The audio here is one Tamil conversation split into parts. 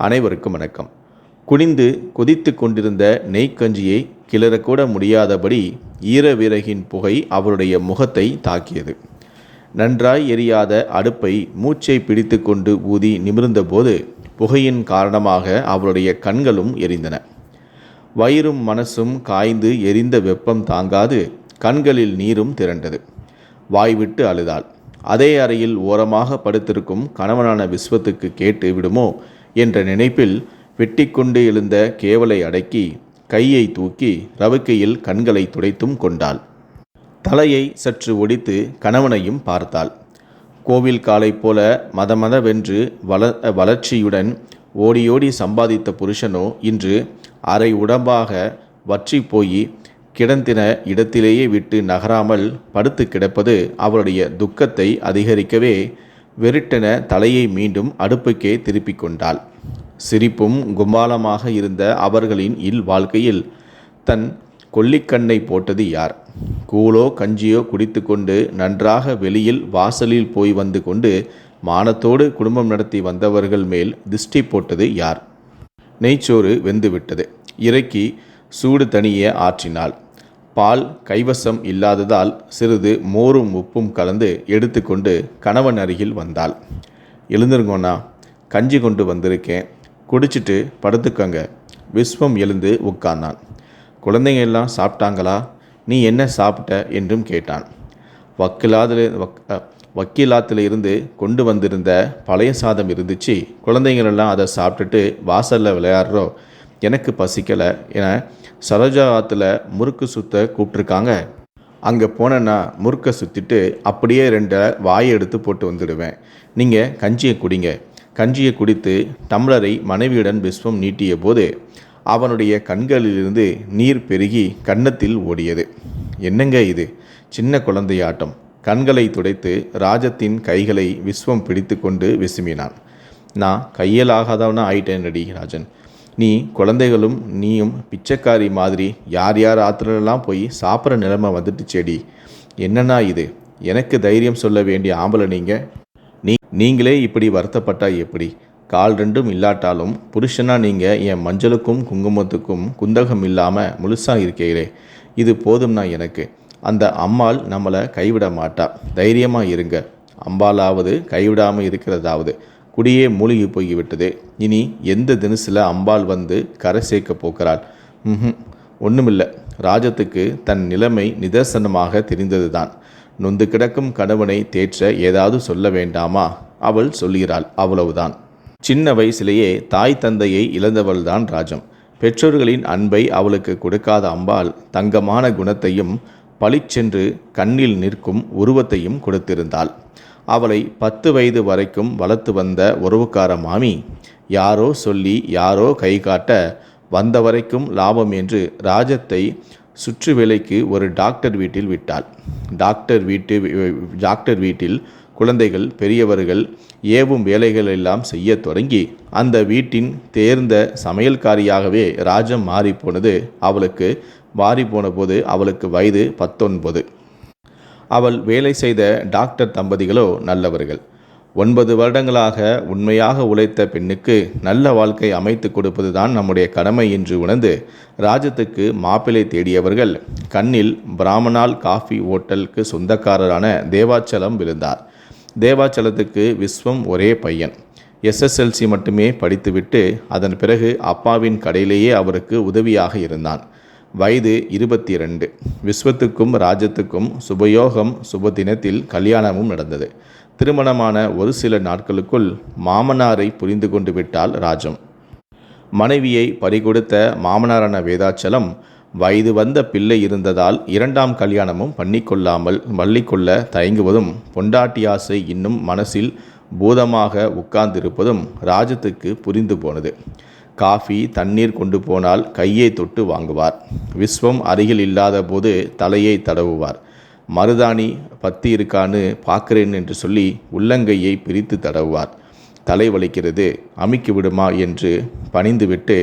அனைவருக்கும் வணக்கம். குனிந்து கொதித்து கொண்டிருந்த நெய்க்கஞ்சியை கிளறக்கூட முடியாதபடி ஈரவிறகின் புகை அவருடைய முகத்தை தாக்கியது. நன்றாய் எரியாத அடுப்பை மூச்சை பிடித்து கொண்டு ஊதி நிமிர்ந்தபோது புகையின் காரணமாக அவருடைய கண்களும் எரிந்தன. வயிறும் மனசும் காய்ந்து எரிந்த வெப்பம் தாங்காது கண்களில் நீரும் திரண்டது. வாய்விட்டு அழுதாள். அதே அறையில் ஓரமாக படுத்திருக்கும் கணவனான விஸ்வத்துக்கு கேட்டு விடுமோ என்ற நினைப்பில் வெட்டிக்கொண்டு எழுந்த கேவலை அடக்கி கையை தூக்கி ரவுக்கையில் கண்களை துடைத்தும் கொண்டாள். தலையை சற்று ஒடித்து கணவனையும் பார்த்தாள். கோவில் காலை போல மதமதவென்று வள வளர்ச்சியுடன் ஓடியோடி சம்பாதித்த புருஷனோ இன்று அரை உடம்பாக வற்றி போய் கிடந்தின இடத்திலேயே விட்டு நகராமல் படுத்து கிடப்பது அவளுடைய துக்கத்தை அதிகரிக்கவே வெறிட்டென தலையை மீண்டும் அடுப்புக்கே திருப்பிக் கொண்டாள். சிரிப்பும் கும்பாலமாக இருந்த அவர்களின் இல் வாழ்க்கையில் தன் கொல்லிக்கண்ணை போட்டது யார்? கூழோ கஞ்சியோ குடித்து கொண்டு நன்றாக வெளியில் வாசலில் போய் வந்து கொண்டு மானத்தோடு குடும்பம் நடத்தி வந்தவர்கள் மேல் திஷ்டி போட்டது யார்? நெய்ச்சோறு வெந்துவிட்டது. இறக்கி சூடு தனியே ஆற்றினாள். பால் கைவசம் இல்லாததால் சிறிது மோரும் உப்பும் கலந்து எடுத்துக்கொண்டு கணவன் அருகில் வந்தாள். எழுந்திருங்கோண்ணா கஞ்சி கொண்டு வந்திருக்கேன். குடிச்சிட்டு படுத்துக்கங்க. விஸ்வம் எழுந்து உட்கார்ந்தான். குழந்தைங்க எல்லாம் சாப்பிட்டாங்களா? நீ என்ன சாப்பிட்ட? என்றும் கேட்டான். வக்கிலாதில் வக் வக்கீலாத்தில் இருந்து கொண்டு வந்திருந்த பழைய சாதம் இருந்துச்சு. குழந்தைங்களெல்லாம் அதை சாப்பிட்டுட்டு வாசலில் விளையாடுறோம். எனக்கு பசிக்கலை என சரோஜா ஆற்றுல முறுக்கு சுத்த கூப்பிட்ருக்காங்க அங்கே போனேன்னா முறுக்கை சுற்றிட்டு அப்படியே ரெண்டை வாயை எடுத்து போட்டு வந்துடுவேன். நீங்கள் கஞ்சியை குடிங்க. கஞ்சியை குடித்து டம்ளரை மனைவியுடன் விஸ்வம் நீட்டிய போது அவனுடைய கண்களிலிருந்து நீர் பெருகி கன்னத்தில் ஓடியது. என்னங்க இது? சின்ன குழந்தையாட்டம். கண்களை துடைத்து ராஜத்தின் கைகளை விஸ்வம் பிடித்து கொண்டு விசுமினான் நான் கையலாகாதவனா ஆயிட்டேன் நடி ராஜன். நீ குழந்தைகளும் நீயும் பிச்சைக்காரி மாதிரி யார் யார் ஆத்திரலாம் போய் சாப்பிட்ற நிலைமை வந்துட்டு செடி என்னன்னா இது? எனக்கு தைரியம் சொல்ல வேண்டிய ஆம்பளை நீங்கள் நீ நீங்களே இப்படி வருத்தப்பட்டா எப்படி? கால் ரெண்டும் இல்லாட்டாலும் புருஷனா நீங்கள் என் மஞ்சளுக்கும் குங்குமத்துக்கும் குந்தகம் இல்லாமல் முழுசாக இருக்கீங்களே. இது போதும்னா எனக்கு. அந்த அம்மாள் நம்மளை கைவிட மாட்டா. தைரியமாக இருங்க. அம்பாலாவது கைவிடாமல் இருக்கிறதாவது. குடியே மூழ்கி போய்விட்டது. இனி எந்த தினசில் அம்பாள் வந்து கரை சேர்க்க போகிறாள்? ம் ஒன்றுமில்லை ராஜத்துக்கு தன் நிலைமை நிதர்சனமாக தெரிந்ததுதான். நொந்து கிடக்கும் கணவனை தேற்ற ஏதாவது சொல்ல வேண்டாமா? அவள் சொல்கிறாள் அவ்வளவுதான். சின்ன வயசிலேயே தாய் தந்தையை இழந்தவள்தான் ராஜம். பெற்றோர்களின் அன்பை அவளுக்கு கொடுக்காத அம்பாள் தங்கமான குணத்தையும் பளிச்சென்று கண்ணில் நிற்கும் உருவத்தையும் கொடுத்திருந்தாள். அவளை பத்து வயது வரைக்கும் வளர்த்து வந்த உறவுக்கார மாமி யாரோ சொல்லி யாரோ கை காட்ட வந்த வரைக்கும் லாபம் என்று ராஜத்தை சுற்று வேலைக்கு ஒரு டாக்டர் வீட்டில் விட்டாள். டாக்டர் வீட்டு டாக்டர் வீட்டில் குழந்தைகள் பெரியவர்கள் ஏவும் வேலைகள் எல்லாம் செய்ய தொடங்கி அந்த வீட்டின் தேர்ந்த சமையல்காரியாகவே ராஜம் மாறிப்போனது. அவளுக்கு மாறிப்போன போது அவளுக்கு வயது பத்தொன்பது. அவள் வேலை செய்த டாக்டர் தம்பதிகளோ நல்லவர்கள். ஒன்பது வருடங்களாக உண்மையாக உழைத்த பெண்ணுக்கு நல்ல வாழ்க்கை அமைத்து கொடுப்பதுதான் நம்முடைய கடமை என்று உணர்ந்து ராஜத்துக்கு மாப்பிள்ளை தேடியவர்கள் கண்ணில் பிராமணால் காஃபி ஓட்டலுக்கு சொந்தக்காரரான தேவாச்சலம் விழுந்தார். தேவாச்சலத்துக்கு விஸ்வம் ஒரே பையன். எஸ்எஸ்எல்சி மட்டுமே படித்துவிட்டு அதன் பிறகு அப்பாவின் கடையிலேயே அவருக்கு உதவியாக இருந்தான். வயது இருபத்தி ரெண்டு விஸ்வத்துக்கும் ராஜத்துக்கும் சுபயோகம் சுப தினத்தில் கல்யாணமும் நடந்தது. திருமணமான ஒரு சில நாட்களுக்குள் மாமனாரை புரிந்து கொண்டு விட்டால் ராஜம். மனைவியை பறிகொடுத்த மாமனாரான வேதாச்சலம் வயது வந்த பிள்ளை இருந்ததால் இரண்டாம் கல்யாணமும் பண்ணிக்கொள்ளாமல் மல்லிக்கொள்ள தயங்குவதும் பொண்டாட்டி ஆசை இன்னும் மனசில் பூதமாக உட்கார்ந்திருப்பதும் ராஜத்துக்கு புரிந்து போனது. காஃபி தண்ணீர் கொண்டு போனால் கையை தொட்டு வாங்குவார். விஸ்வம் அருகில் இல்லாத போது தலையை தடவுவார். மருதாணி பத்தி இருக்கான்னு பார்க்குறேன் என்று சொல்லி உள்ளங்கையை பிரித்து தடவுவார். தலை வலிக்கிறது அமுக்கி விடுமா என்று பணிந்துவிட்டு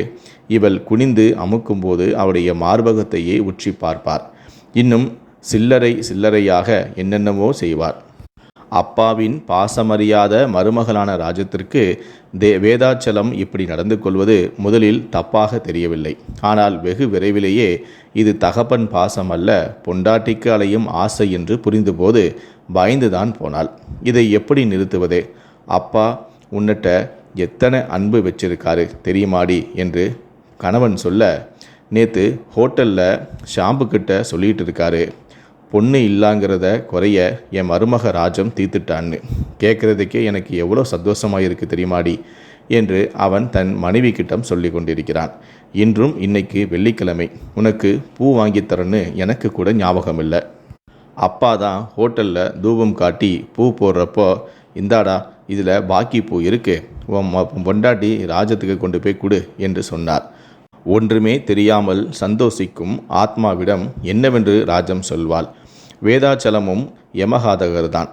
இவள் குனிந்து அமுக்கும்போது அவருடைய மார்பகத்தையே உற்றி பார்ப்பார். இன்னும் சில்லறை சில்லறையாக என்னென்னவோ செய்வார். அப்பாவின் பாசமறியாத மருமகளான ராஜத்திற்கு தே வேதாச்சலம் இப்படி நடந்து கொள்வது முதலில் தப்பாக தெரியவில்லை. ஆனால் வெகு விரைவிலேயே இது தகப்பன் பாசம் அல்ல பொண்டாட்டிக்கு அலையும் ஆசை என்று புரிந்தபோது பயந்துதான் போனாள். இதை எப்படி நிறுத்துவது? அப்பா உன்னிட்ட எத்தனை அன்பு வச்சிருக்காரு தெரியுமாடி? என்று கணவன் சொல்ல நேற்று ஹோட்டலில் ஷாம்பு கிட்ட சொல்லிகிட்டு இருக்காரு. பொண்ணு இல்லாங்கிறத குறைய என் மருமக ராஜம் தீர்த்துட்டான்னு. கேட்குறதுக்கே எனக்கு எவ்வளோ சந்தோஷமாக இருக்குது தெரியுமாடி? என்று அவன் தன் மனைவி கிட்டம் சொல்லி கொண்டிருக்கிறான் இன்றும் இன்னைக்கு வெள்ளிக்கிழமை. உனக்கு பூ வாங்கித்தரன்னு எனக்கு கூட ஞாபகம் இல்லை அப்பா தான் ஹோட்டலில் தூபம் காட்டி பூ போடுறப்போ இந்தாடா இதில் பாக்கி பூ இருக்கு. உன் பொண்டாட்டி ராஜத்துக்கு கொண்டு போய் கொடு என்று சொன்னார். ஒன்றுமே தெரியாமல் சந்தோஷிக்கும் ஆத்மாவிடம் என்னவென்று ராஜம் சொல்வாள். வேதாச்சலமும் யமகாதகர்தான்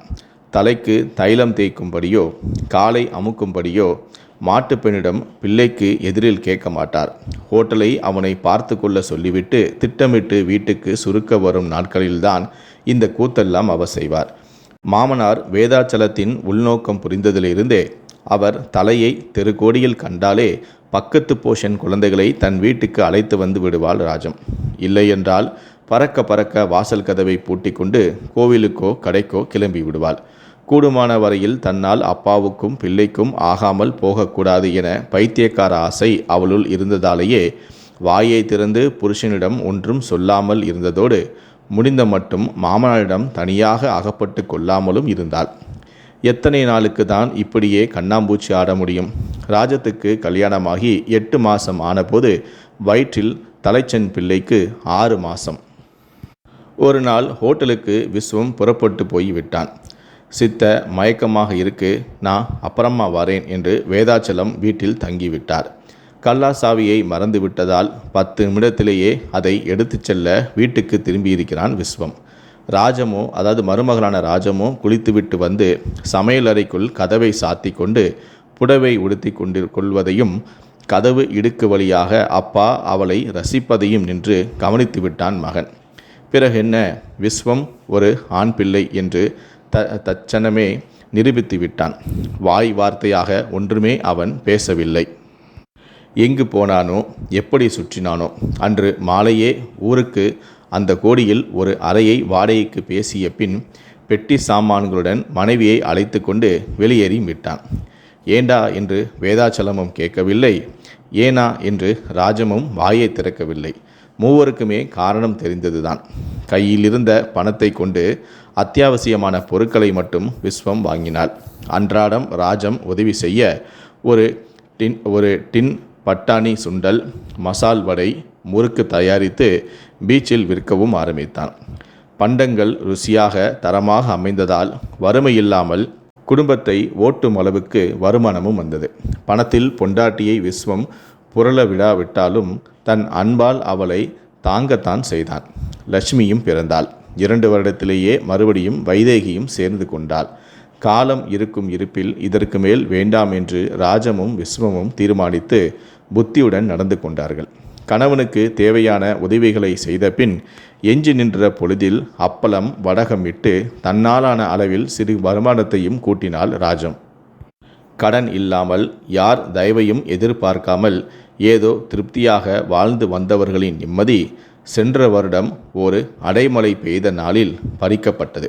தலைக்கு தைலம் தேய்க்கும்படியோ காலை அமுக்கும்படியோ மாட்டுப் பெண்ணிடம் பிள்ளைக்கு எதிரில் கேட்க மாட்டார். ஹோட்டலை அவனை பார்த்து கொள்ள சொல்லிவிட்டு திட்டமிட்டு வீட்டுக்கு சுருக்க வரும் நாட்களில்தான் இந்த கூத்தெல்லாம் அவர் செய்வார். மாமனார் வேதாச்சலத்தின் உள்நோக்கம் புரிந்ததிலிருந்தே அவர் தலையை தெருக்கோடியில் கண்டாலே பக்கத்து போஷன் குழந்தைகளை தன் வீட்டுக்கு அழைத்து வந்து விடுவாள் ராஜம். இல்லையென்றால் பறக்க பறக்க வாசல் கதவை பூட்டிக்கொண்டு கோவிலுக்கோ கடைக்கோ கிளம்பி விடுவாள். கூடுமான வரையில் தன்னால் அப்பாவுக்கும் பிள்ளைக்கும் ஆகாமல் போகக்கூடாது என பைத்தியக்கார ஆசை அவளுள் இருந்ததாலேயே வாயை திறந்து புருஷனிடம் ஒன்றும் சொல்லாமல் இருந்ததோடு முடிந்த மட்டும் மாமனாரிடம் தனியாக அகப்பட்டு கொள்ளாமலும் இருந்தாள். எத்தனை நாளுக்கு தான் இப்படியே கண்ணாம்பூச்சி ஆட முடியும்? ராஜத்துக்கு கல்யாணமாகி எட்டு மாதம் ஆனபோது வயிற்றில் தலைச்சன் பிள்ளைக்கு ஆறு மாதம் ஒரு நாள் ஹோட்டலுக்கு விஸ்வம் புறப்பட்டு போய் விட்டான். சித்த மயக்கமாக இருக்கு நான் அப்புறமா வரேன் என்று வேதாச்சலம் வீட்டில் தங்கிவிட்டார். கல்லா சாவியை மறந்து விட்டதால் பத்து நிமிடத்திலேயே அதை எடுத்துச் செல்ல வீட்டுக்கு திரும்பியிருக்கிறான் விஸ்வம். ராஜமோ அதாவது மருமகளான ராஜமோ குளித்துவிட்டு வந்து சமையலறைக்குள் கதவை சாத்தி கொண்டு புடவை உடுத்தி கொண்டு கொள்வதையும் கதவு இடுக்கு வழியாக அப்பா அவளை ரசிப்பதையும் நின்று கவனித்து விட்டான் மகன். பிறகு என்ன? விஸ்வம் ஒரு ஆண் பிள்ளை என்று த தச்சனமே நிரூபித்து விட்டான் வாய் வார்த்தையாக ஒன்றுமே அவன் பேசவில்லை. எங்கு போனானோ எப்படி சுற்றினானோ அன்று மாலையே ஊருக்கு அந்த கோடியில் ஒரு அறையை வாடகைக்கு பேசிய பின் பெட்டி சாமான்களுடன் மனைவியை அழைத்து கொண்டு வெளியேறி விட்டான். ஏண்டா என்று வேதாச்சலமும் கேட்கவில்லை. ஏனா என்று ராஜமும் வாயை திறக்கவில்லை. மூவருக்குமே காரணம் தெரிந்ததுதான். கையில் இருந்த பணத்தை கொண்டு அத்தியாவசியமான பொருட்களை மட்டும் விஸ்வம் வாங்கினாள். அன்றாடம் ராஜம் உதவி செய்ய ஒரு டின் ஒரு டின் பட்டாணி சுண்டல் மசால் வடை முறுக்கு தயாரித்து பீச்சில் விற்கவும் ஆரம்பித்தான். பண்டங்கள் ருசியாக தரமாக அமைந்ததால் வறுமை இல்லாமல் குடும்பத்தை ஓட்டும் அளவுக்கு வருமானமும் வந்தது. பணத்தில் பொண்டாட்டியை விஸ்வம் புரள விடாவிட்டாலும் தன் அன்பால் அவளை தாங்கத்தான் செய்தான். லட்சுமியும் பிறந்தாள். இரண்டு வருடத்திலேயே மறுபடியும் வைதேகியும் சேர்ந்து கொண்டாள். காலம் இருக்கும் இருப்பில் இதற்கு மேல் வேண்டாம் என்று ராஜமும் விஸ்வமும் தீர்மானித்து புத்தியுடன் நடந்து கொண்டார்கள். கணவனுக்கு தேவையான உதவிகளை செய்த பின் எஞ்சி நின்ற பொழுதில் அப்பளம் வடகம் இட்டு தன்னாலான அளவில் சிறு வருமானத்தையும் கூட்டினாள் ராஜம். கடன் இல்லாமல் யார் தயவையும் எதிர்பார்க்காமல் ஏதோ திருப்தியாக வாழ்ந்து வந்தவர்களின் நிம்மதி சென்ற வருடம் ஒரு அடைமழை பெய்த நாளில் பறிக்கப்பட்டது.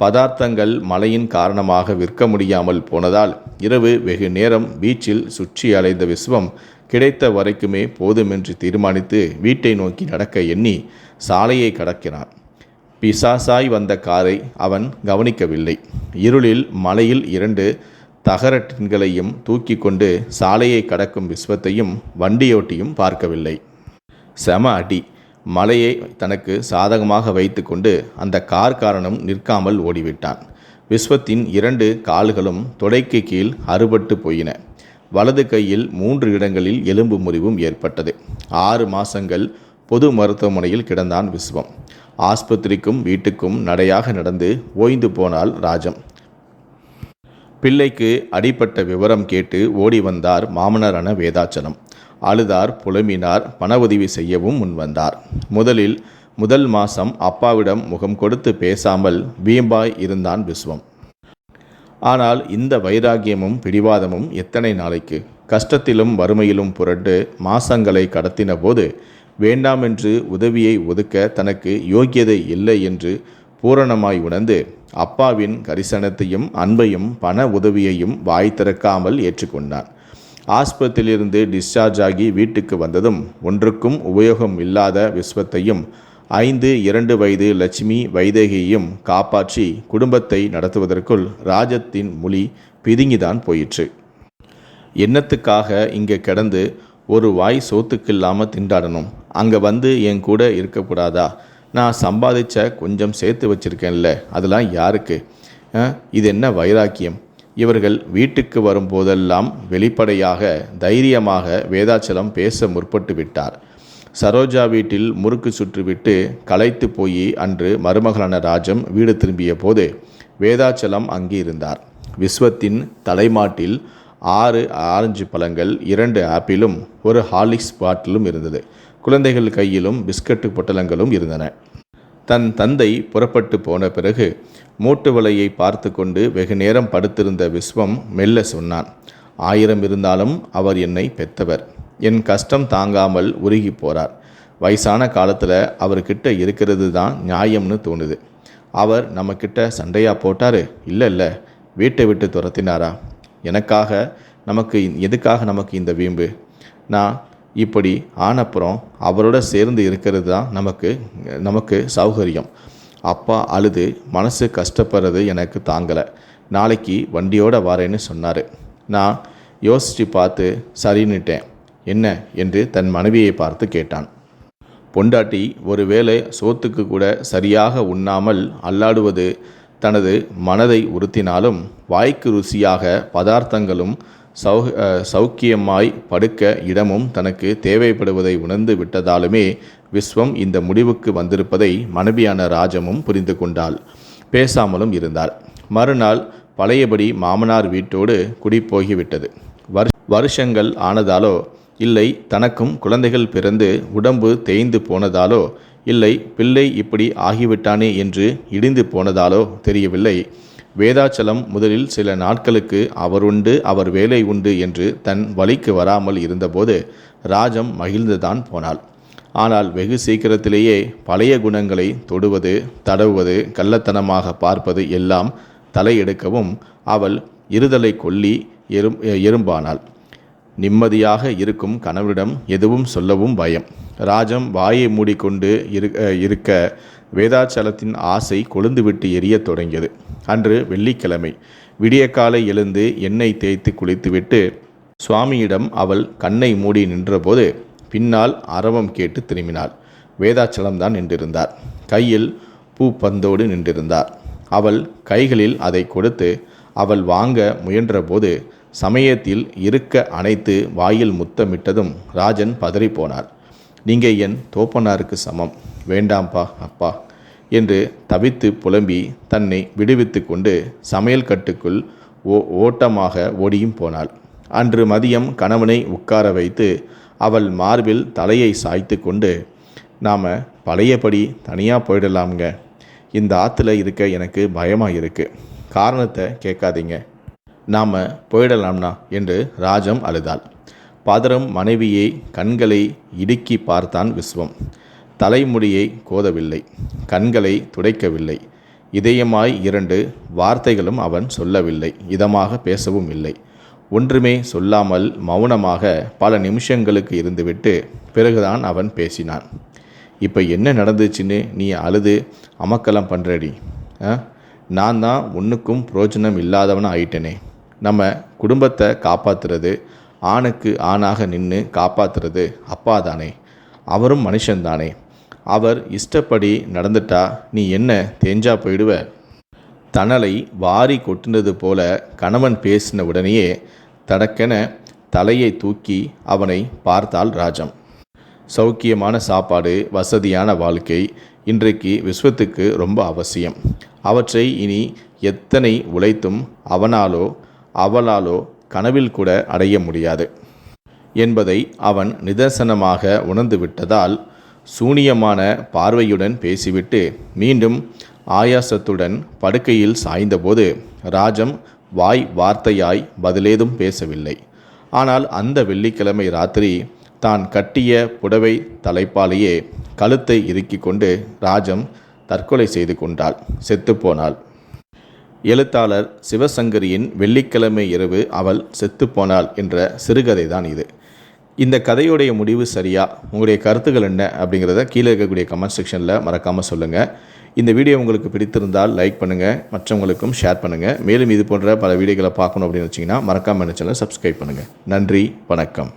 பதார்த்தங்கள் மழையின் காரணமாக விற்க முடியாமல் போனதால் இரவு வெகு நேரம் பீச்சில் சுற்றி அலைந்த விஸ்வம் கிடைத்த வரைக்குமே போதுமென்று தீர்மானித்து வீட்டை நோக்கி நடக்க எண்ணி சாலையை கடக்கிறான். பிசாசாய் வந்த காரை அவன் கவனிக்கவில்லை. இருளில் மலையில் இரண்டு தகர டின்களையும் தூக்கி கொண்டு சாலையை கடக்கும் விஸ்வத்தையும் வண்டியோட்டியும் பார்க்கவில்லை. செம அடி. மலையை தனக்கு சாதகமாக வைத்துக்கொண்டு அந்த கார்காரனும் நிற்காமல் ஓடிவிட்டான். விஸ்வத்தின் இரண்டு கால்களும் தொடைக்கு கீழ் அறுபட்டு போயின. வலது கையில் மூன்று இடங்களில் எலும்பு முறிவும் ஏற்பட்டது. ஆறு மாசங்கள் பொது மருத்துவமனையில் கிடந்தான் விஸ்வம். ஆஸ்பத்திரிக்கும் வீட்டுக்கும் நடையாக நடந்து ஓய்ந்து போனாள் ராஜம். பிள்ளைக்கு அடிபட்ட விவரம் கேட்டு ஓடி வந்தார் மாமனரான வேதாச்சலம். அழுதார் புலம்பினார் பண உதவி செய்யவும் முன்வந்தார் முதலில் முதல் மாசம் அப்பாவிடம் முகம் கொடுத்து பேசாமல் வீம்பாய் இருந்தான் விஸ்வம். ஆனால் இந்த வைராகியமும் பிடிவாதமும் எத்தனை நாளைக்கு? கஷ்டத்திலும் வறுமையிலும் புரண்டு மாசங்களை கடத்தின போது வேண்டாமென்று உதவியை ஒதுக்க தனக்கு யோக்கியதை இல்லை என்று பூரணமாய் உணர்ந்து அப்பாவின் கரிசனத்தையும் அன்பையும் பண உதவியையும் வாய் திறக்காமல் ஏற்றுக்கொண்டான். ஆஸ்பத்திரியிலிருந்து டிஸ்சார்ஜ் ஆகி வீட்டுக்கு வந்ததும் ஒன்றுக்கும் உபயோகம் இல்லாத விஸ்வத்தையும் ஐந்து இரண்டு வயது லட்சுமி வைதேகியையும் காப்பாற்றி குடும்பத்தை நடத்துவதற்குள் ராஜத்தின் மொழி பிதுங்கிதான் போயிற்று. என்னத்துக்காக இங்கே கிடந்து ஒரு வாய் சோத்துக்கு இல்லாமல் திண்டாடணும்? அங்கே வந்து என் கூட இருக்கக்கூடாதா? நான் சம்பாதிச்ச கொஞ்சம் சேர்த்து வச்சிருக்கேன்ல அதெல்லாம் யாருக்கு? இது என்ன வைராக்கியம்? இவர்கள் வீட்டுக்கு வரும்போதெல்லாம் வெளிப்படையாக தைரியமாக வேதாச்சலம் பேச முற்பட்டு விட்டார். சரோஜா வீட்டில் முறுக்கு சுற்றிவிட்டு களைத்து போய் அன்று மருமகளான ராஜம் வீடு திரும்பிய போது வேதாச்சலம் அங்கே இருந்தார். விஸ்வத்தின் தலைமாட்டில் ஆறு ஆரஞ்சு பழங்கள் இரண்டு ஆப்பிளும் ஒரு ஹார்லிக்ஸ் பாட்டிலும் இருந்தது. குழந்தைகள் கையிலும் பிஸ்கட்டு பொட்டலங்களும் இருந்தன. தன் தந்தை புறப்பட்டு போன பிறகு மூட்டு வலையை பார்த்து கொண்டு வெகு நேரம் படுத்திருந்த விஸ்வம் மெல்ல சொன்னான் ஆயிரம் இருந்தாலும் அவர் என்னை பெத்தவர். என் கஷ்டம் தாங்காமல் உருகி போறார். வயசான காலத்தில் அவர்கிட்ட இருக்கிறது தான் நியாயம்னு தோணுது. அவர் நம்மக்கிட்ட சண்டையாக போட்டாரு? இல்லை இல்லை. வீட்டை விட்டு துரத்தினாரா? எனக்காக நமக்கு எதுக்காக நமக்கு இந்த வீம்பு? நான் இப்படி ஆனப்புறம் அவரோட சேர்ந்து இருக்கிறது தான் நமக்கு நமக்கு சௌகரியம். அப்பா அழுது மனசு கஷ்டப்படுறது எனக்கு தாங்கலை. நாளைக்கு வண்டியோட வரேன்னு சொன்னார். நான் யோசித்து பார்த்து சரின்னுட்டேன். என்ன? என்று தன் மனைவியை பார்த்து கேட்டான். பொண்டாட்டி ஒருவேளை சோத்துக்கு கூட சரியாக உண்ணாமல் அல்லாடுவது தனது மனதை உறுத்தினாலும் வாய்க்கு ருசியாக பதார்த்தங்களும் சௌ சௌக்கியமாய் படுக்க இடமும் தனக்கு தேவைப்படுவதை உணர்ந்து விட்டதாலுமே விஸ்வம் இந்த முடிவுக்கு வந்திருப்பதை மனைவியான ராஜமும் புரிந்து கொண்டாள். பேசாமலும் இருந்தார் மறுநாள் பழையபடி மாமனார் வீட்டோடு குடிப்போகிவிட்டது வரு வருஷங்கள் ஆனதாலோ இல்லை தனக்கும் குழந்தைகள் பிறந்து உடம்பு தேய்ந்து போனதாலோ இல்லை பிள்ளை இப்படி ஆகிவிட்டானே என்று இடிந்து போனதாலோ தெரியவில்லை. வேதாச்சலம் முதலில் சில நாட்களுக்கு அவர் உண்டு அவர் வேலை உண்டு என்று தன் வழிக்கு வராமல் இருந்தபோது ராஜம் மகிழ்ந்துதான் போனாள். ஆனால் வெகு சீக்கிரத்திலேயே பழைய குணங்களை தொடுவது தடவுவது கள்ளத்தனமாக பார்ப்பது எல்லாம் தலையெடுக்கவும் அவள் இருதலை கொல்லி எறும் எறும்பானாள். நிம்மதியாக இருக்கும் கணவரிடம் எதுவும் சொல்லவும் பயம். ராஜம் வாயை மூடிக்கொண்டு இரு இருக்க வேதாச்சலத்தின் ஆசை கொழுந்துவிட்டு எரியத் தொடங்கியது. அன்று வெள்ளிக்கிழமை. விடியற்காலை எழுந்து எண்ணெய் தேய்த்து குளித்துவிட்டு சுவாமியிடம் அவள் கண்ணை மூடி நின்றபோது பின்னால் அரவம் கேட்டு திரும்பினாள். வேதாச்சலம் தான் நின்றிருந்தார். கையில் பூ பந்தோடு நின்றிருந்தார். அவள் கைகளில் அதை கொடுத்து அவள் வாங்க முயன்றபோது சமயத்தில் இருக்க அணைத்து வாயில் முத்தமிட்டதும் ராஜன் பதறிப்போனார் நீங்கள் என் தோப்பனாருக்கு சமம். வேண்டாம்பா அப்பா என்று தவித்து புலம்பி தன்னை விடுவித்து கொண்டு சமையல் கட்டுக்குள் ஓ ஓட்டமாக ஓடியும் போனாள். அன்று மதியம் கணவனை உட்கார வைத்து அவள் மார்பில் தலையை சாய்த்து கொண்டு நாம் பழையபடி தனியாக போயிடலாம்ங்க. இந்த ஆற்றுல இருக்க எனக்கு பயமாக இருக்கு காரணத்தை கேட்காதீங்க. நாம் போயிடலாம்னா என்று ராஜம் அழுதாள். பதரம் மனைவியை கண்களை இடுக்கி பார்த்தான் விஸ்வம். தலைமுடியை கோதவில்லை கண்களை துடைக்கவில்லை. இதயமாய் இரண்டு வார்த்தைகளும் அவன் சொல்லவில்லை இதமாக பேசவும் இல்லை. ஒன்றுமே சொல்லாமல் மௌனமாக பல நிமிஷங்களுக்கு இருந்துவிட்டு பிறகுதான் அவன் பேசினான். இப்போ என்ன நடந்துச்சுன்னு நீ அழுது அமக்கலம் பண்ணுறடி ஆ? நான் தான் ஒன்றுக்கும் புரோஜனம் இல்லாதவன் ஆயிட்டேனே. நம்ம குடும்பத்தை காப்பாத்துறது ஆணுக்கு ஆணாக நின்று காப்பாத்துறது அப்பா தானே. அவரும் மனுஷன்தானே. அவர் இஷ்டப்படி நடந்துட்டா நீ என்ன தேஞ்சா போயிடுவ? தணலை வாரி கொட்டினது போல கணவன் பேசின உடனேயே தடக்கென தலையை தூக்கி அவனை பார்த்தாள் ராஜம். சௌக்கியமான சாப்பாடு வசதியான வாழ்க்கை இன்றைக்கு விஸ்வத்துக்கு ரொம்ப அவசியம். அவற்றை இனி எத்தனை உழைத்தும் அவனாலோ அவளாலோ கனவில் கூட அடைய முடியாது என்பதை அவன் நிதர்சனமாக உணர்ந்து விட்டதால் சூனியமான பார்வையுடன் பேசிவிட்டு மீண்டும் ஆயாசத்துடன் படுக்கையில் சாய்ந்தபோது ராஜம் வாய் வார்த்தையாய் பதிலேதும் பேசவில்லை. ஆனால் அந்த வெள்ளிக்கிழமை ராத்திரி தான் கட்டிய புடவை தலைப்பாலேயே கழுத்தை இறுக்கிக் கொண்டு ராஜம் தற்கொலை செய்து கொண்டாள். செத்துப்போனாள் எழுத்தாளர் சிவசங்கரியின் வெள்ளிக்கிழமை இரவு அவள் செத்துப்போனாள் என்ற சிறுகதை தான் இது. இந்த கதையுடைய முடிவு சரியா? உங்களுடைய கருத்துக்கள் என்ன? அப்படிங்கிறத கீழே இருக்கக்கூடிய கமெண்ட் செக்ஷனில் மறக்காமல் சொல்லுங்கள் இந்த வீடியோ உங்களுக்கு பிடித்திருந்தால் லைக் பண்ணுங்கள் மற்றவங்களுக்கும் ஷேர் பண்ணுங்கள் மேலும் இது போன்ற பல வீடியோக்களை பார்க்கணும் அப்படின்னு வச்சிங்கன்னா மறக்காமல் சேனலை சப்ஸ்கிரைப் பண்ணுங்கள் நன்றி. வணக்கம்.